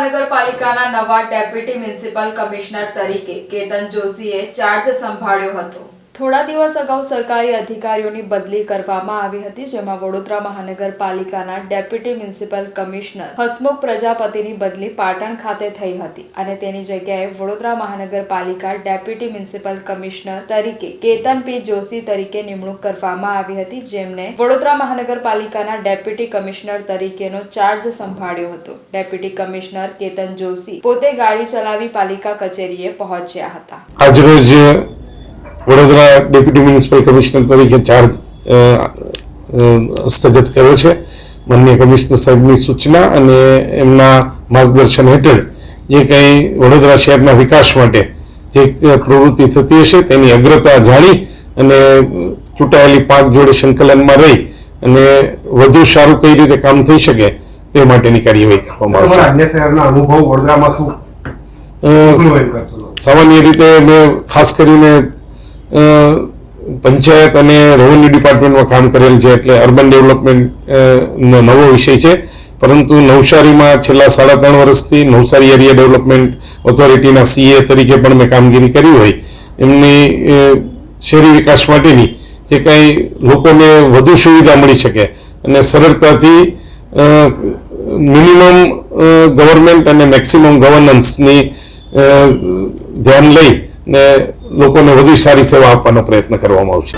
મહાનગરપાલિકાના નવા deputy municipal commissioner તરીકે કેતન જોશીએ ચાર્જ સંભાળ્યો હતો. થોડા દિવસ અગાઉ સરકારી અધિકારીઓની બદલી કરવામાં આવી હતી, જેમાં વડોદરા મહાનગરપાલિકાના ડેપ્યુટી મ્યુનિસિપલ કમિશનર હસમુખ પ્રજાપતિની બદલી પાટણ ખાતે થઈ હતી અને તેની જગ્યાએ વડોદરા મહાનગરપાલિકા ડેપ્યુટી મ્યુનિસિપલ કમિશનર તરીકે કેતન પી. જોશી તરીકે નિમણૂક કરવામાં આવી હતી, જેમને વડોદરા મહાનગરપાલિકાના ડેપ્યુટી કમિશનર તરીકેનો ચાર્જ સંભાળ્યો હતો. ડેપ્યુટી કમિશનર કેતન જોશી પોતે ગાડી ચલાવી પાલિકા કચેરીએ પહોંચ્યા હતા. આજરોજ વડોદરા ડેપ્યુટી મ્યુનિસિપલ કમિશનર તરીકે ચાર્જ હસ્તગત કર્યો છે. માનનીય કમિશનર સાહેબની સૂચના અને એમના માર્ગદર્શન હેઠળ જે કંઈ વડોદરા શહેરના વિકાસ માટે જે પ્રવૃત્તિ થતી હશે તેની અગ્રતા જાણી અને ચૂંટાયેલી પાંચ જોડે સંકલનમાં રહી અને વધુ સારું કઈ રીતે કામ થઈ શકે તે માટેની કાર્યવાહી કરવામાં આવશે. સામાન્ય રીતે મેં ખાસ કરીને પંચાયત અને રેવન્યુ ડિપાર્ટમેન્ટમાં કામ કરેલ છે એટલે અર્બન ડેવલપમેન્ટ નો નવો વિષય છે. પરંતુ નવસારીમાં છેલ્લા સાડા ત્રણ વર્ષથી નવસારી એરિયા ડેવલપમેન્ટ ઓથોરિટીના સીએ તરીકે પણ મેં કામગીરી કરી હોય. એમની શહેરી વિકાસ માટેની જે કાંઈ લોકોને વધુ સુવિધા મળી શકે અને સરળતાથી મિનિમમ ગવર્મેન્ટ અને મેક્સિમમ ગવર્નન્સની ધ્યાન લઈ ને લોકોને વધુ સારી સેવા આપવાનો પ્રયત્ન કરવામાં આવશે.